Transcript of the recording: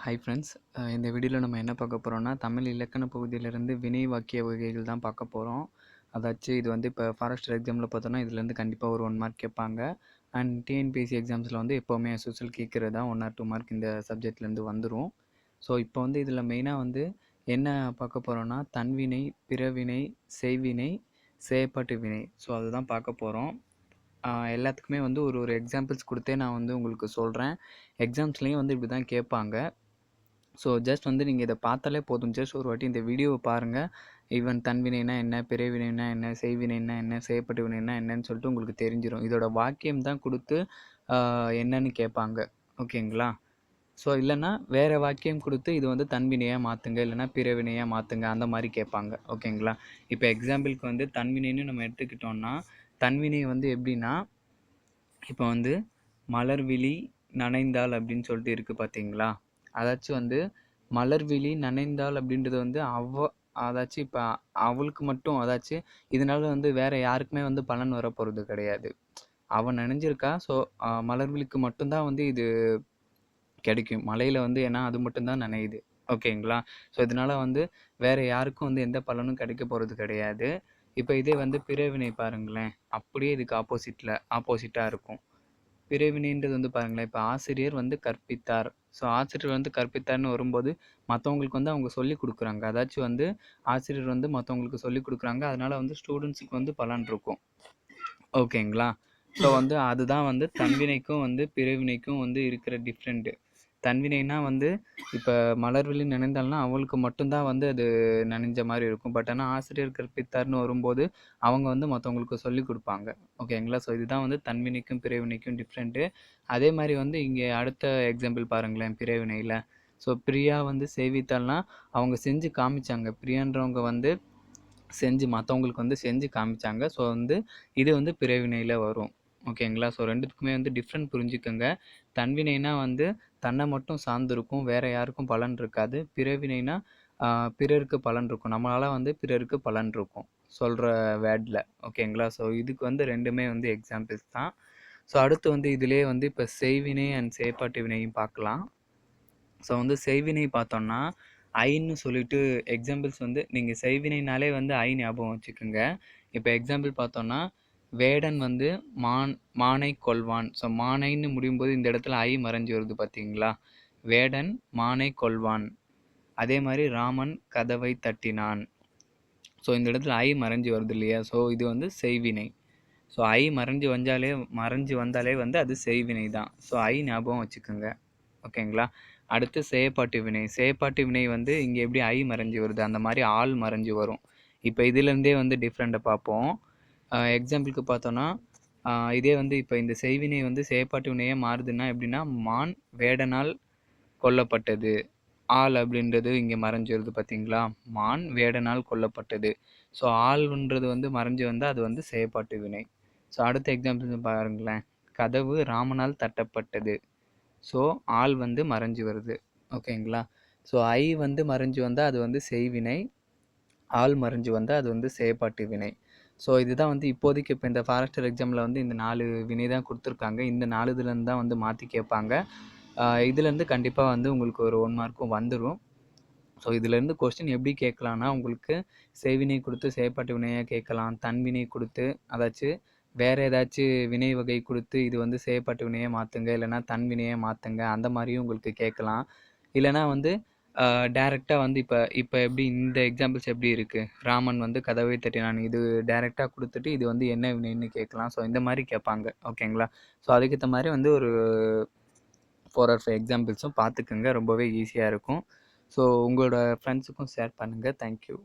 Hi friends இந்த வீடியோவில் நம்ம என்ன பார்க்க போகிறோம்னா தமிழ் இலக்கண பகுதியிலேருந்து வினை வாக்கிய வகைகள் தான் பார்க்க போகிறோம் அதாச்சும் இது வந்து இப்போ ஃபாரஸ்டர் எக்ஸாமில் பார்த்தோன்னா இதுலேருந்து கண்டிப்பாக ஒரு ஒன் மார்க் கேட்பாங்க. அண்ட் டிஎன்பிஎஸ்சி எக்ஸாம்ஸில் வந்து எப்போவுமே எஸ்எஸ்எல் கேட்குறது தான் ஒன் ஆர் டூ மார்க் இந்த சப்ஜெக்ட்லேருந்து வந்துடும் ஸோ இப்போ வந்து இதில் மெயினாக வந்து என்ன பார்க்க போகிறோன்னா தன்வினை பிறவினை செய்வினை செயற்பாட்டு வினை. ஸோ அதுதான் பார்க்க போகிறோம் எல்லாத்துக்குமே வந்து ஒரு ஒரு எக்ஸாம்பிள்ஸ் கொடுத்தே நான் வந்து உங்களுக்கு சொல்கிறேன் எக்ஸாம்ஸ்லேயும் வந்து இப்படி தான் கேட்பாங்க. ஸோ ஜஸ்ட் வந்து நீங்கள் இதை பார்த்தாலே போதும். ஜஸ்ட் ஒரு வாட்டி இந்த வீடியோவை பாருங்கள் ஈவன் தன்வினைனா என்ன பிறவினைனா என்ன செய்வினைனா என்ன செய்யப்பட்ட வினைனா என்னன்னு சொல்லிட்டு உங்களுக்கு தெரிஞ்சிடும் இதோட வாக்கியம் தான் கொடுத்து என்னன்னு கேட்பாங்க. ஓகேங்களா? ஸோ இல்லைன்னா வேறு வாக்கியம் கொடுத்து இது வந்து தன்வினையாக மாற்றுங்க இல்லைன்னா பிறவினையாக மாற்றுங்க அந்த மாதிரி கேட்பாங்க. ஓகேங்களா? இப்போ எக்ஸாம்பிளுக்கு வந்து தன்வினைன்னு நம்ம எடுத்துக்கிட்டோம்னா தன்வினை வந்து எப்படின்னா இப்போ வந்து மலர்விழி நனைந்தாள் அப்படின்னு சொல்லிட்டு இருக்குது பார்த்தீங்களா? அதாச்சும் வந்து மலர்விழி நனைந்தாள் அப்படின்றது வந்து அவ அதாச்சும் இப்போ அவளுக்கு மட்டும் அதாச்சும் இதனால வந்து வேற யாருக்குமே வந்து பலன் வர போகிறது கிடையாது. அவன் நினைஞ்சிருக்கா ஸோ மலர்விழிக்கு மட்டும்தான் வந்து இது கிடைக்கும். மலையில் வந்து ஏன்னா அது மட்டும்தான் நனையுது. ஓகேங்களா? ஸோ இதனால் வந்து வேறு யாருக்கும் வந்து எந்த பலனும் கிடைக்க போகிறது கிடையாது. இப்போ இதே வந்து பிறவினை பாருங்களேன். அப்படியே இதுக்கு ஆப்போசிட்டில் ஆப்போசிட்டாக இருக்கும். பிறவினைன்றது வந்து பாருங்களேன் இப்போ ஆசிரியர் வந்து கற்பித்தார். ஸோ ஆசிரியர் வந்து கற்பித்தார்னு வரும்போது மற்றவங்களுக்கு வந்து அவங்க சொல்லிக் கொடுக்குறாங்க. அதாச்சும் வந்து ஆசிரியர் வந்து மற்றவங்களுக்கு சொல்லிக் கொடுக்குறாங்க. அதனால் வந்து ஸ்டூடெண்ட்ஸுக்கு வந்து பலன் இருக்கும். ஓகேங்களா? ஸோ வந்து அதுதான் வந்து தன்வினைக்கும் வந்து பிறவினைக்கும் வந்து இருக்கிற டிஃப்ரெண்ட்டு தன்வினைனா வந்து இப்போ மலர்விழி நினைந்தால்னா அவளுக்கு மட்டும்தான் வந்து அது நினைஞ்ச மாதிரி இருக்கும். பட் ஆனால் ஆசிரியர் கற்பித்தார்னு வரும்போது அவங்க வந்து மற்றவங்களுக்கு சொல்லி கொடுப்பாங்க. ஓகேங்களா ஸோ இதுதான் வந்து தன்வினைக்கும் பிறவினைக்கும் டிஃப்ரெண்ட்டு அதே மாதிரி வந்து இங்கே அடுத்த எக்ஸாம்பிள் பாருங்களேன் பிறவினையில். ஸோ பிரியா வந்து செய்வித்தாள்னா அவங்க செஞ்சு காமிச்சாங்க. பிரியான்றவங்க வந்து செஞ்சு மற்றவங்களுக்கு வந்து செஞ்சு காமிச்சாங்க. ஸோ வந்து இது வந்து பிறவினையில் வரும். ஓகேங்களா ஸோ ரெண்டுத்துக்குமே வந்து டிஃப்ரெண்ட் புரிஞ்சுக்கோங்க. தன்வினைனா வந்து தன்னை மட்டும் சார்ந்திருக்கும் வேற யாருக்கும் பலன் இருக்காது. பிறவினைனா பிறருக்கு பலன் இருக்கும். நம்மளால் வந்து பிறருக்கு பலன் இருக்கும் சொல்கிற வேர்டில். ஓகேங்களா? ஸோ இதுக்கு வந்து ரெண்டுமே வந்து எக்ஸாம்பிள்ஸ் தான். ஸோ அடுத்து வந்து இதிலே வந்து இப்போ செய்வினை அண்ட் செயற்பாட்டு வினையும் பார்க்கலாம். ஸோ வந்து செய்வினை பார்த்தோம்னா ஐன்னு சொல்லிட்டு எக்ஸாம்பிள்ஸ் வந்து நீங்கள் செய்வினைனாலே வந்து ஐ ஞாபகம் வச்சுக்கோங்க. இப்போ எக்ஸாம்பிள் பார்த்தோன்னா வேடன் வந்து மான் மானை கொள்வான். ஸோ மானைன்னு முடியும் போது இந்த இடத்துல ஐ மறைஞ்சு வருது பார்த்தீங்களா வேடன் மானை கொள்வான். அதே மாதிரி ராமன் கதவை தட்டினான். ஸோ இந்த இடத்துல ஐ மறைஞ்சு வருது இல்லையா? ஸோ இது வந்து செய்வினை. ஸோ ஐ மறைஞ்சு வந்தாலே மறைஞ்சு வந்தாலே வந்து அது செய்வினை தான். ஸோ ஐ ஞாபகம் வச்சுக்கோங்க. ஓகேங்களா? அடுத்து செயப்பாட்டு வினை. சேப்பாட்டு வினை வந்து இங்கே எப்படி ஐ மறைஞ்சு வருது? அந்த மாதிரி ஆள் மறைஞ்சு வரும். இப்போ இதுலேருந்தே வந்து டிஃப்ரெண்ட்டை பார்ப்போம். எக்ஸாம்பிளுக்கு பார்த்தோன்னா இதே வந்து இப்போ இந்த செய்வினை வந்து செயற்பாட்டு வினையே மாறுதுன்னா எப்படின்னா மான் வேடனால் கொல்லப்பட்டது. ஆள் அப்படின்றது இங்கே மறைஞ்சிருது பார்த்தீங்களா? மான் வேடனால் கொல்லப்பட்டது. ஸோ ஆள்ன்றது வந்து மறைஞ்சு வந்தால் அது வந்து செயற்பாட்டு வினை. ஸோ அடுத்த எக்ஸாம்பிள் பாருங்களேன். கதவு ராமனால் தட்டப்பட்டது. ஸோ ஆள் வந்து மறைஞ்சு வருது. ஓகேங்களா? ஸோ ஐ வந்து மறைஞ்சு வந்தால் அது வந்து செய்வினை. ஆள் மறைஞ்சு வந்தால் அது வந்து செயற்பாட்டு வினை. ஸோ இதுதான் வந்து இப்போதைக்கு இப்போ இந்த ஃபாரஸ்டர் எக்ஸாமில் வந்து இந்த நாலு வினை தான் கொடுத்துருக்காங்க. இந்த நாலு இதுலேருந்து தான் வந்து மாற்றி கேட்பாங்க. இதுலேருந்து கண்டிப்பாக வந்து உங்களுக்கு ஒரு ஒன் மார்க்கும் வந்துடும் ஸோ இதுலேருந்து கொஸ்டின் எப்படி கேட்கலான்னா உங்களுக்கு செய்வினை கொடுத்து செயற்பாட்டு வினையாக கேட்கலாம் தன்வினை கொடுத்து அதாச்சும் வேறு ஏதாச்சும் வினை வகை கொடுத்து இது வந்து செயற்பாட்டு வினையை மாற்றுங்க இல்லைனா தன்வினையை மாற்றுங்க அந்த மாதிரியும் உங்களுக்கு கேட்கலாம். இல்லைனா வந்து டேரெக்டாக வந்து இப்போ இப்போ எப்படி இந்த எக்ஸாம்பிள்ஸ் எப்படி இருக்குது ராமன் வந்து கதவை தட்டினான் இது டேரெக்டாக கொடுத்துட்டு இது வந்து என்ன வினைன்னு கேட்கலாம். ஸோ இந்த மாதிரி கேட்பாங்க. ஓகேங்களா ஸோ அதுக்கேற்ற மாதிரி வந்து ஒரு ஃபோர் ஆர் ஃபைவ் எக்ஸாம்பிள்ஸும் பார்த்துக்குங்க. ரொம்பவே ஈஸியாக இருக்கும். ஸோ உங்களோட ஃப்ரெண்ட்ஸுக்கும் ஷேர் பண்ணுங்கள் தேங்க்யூ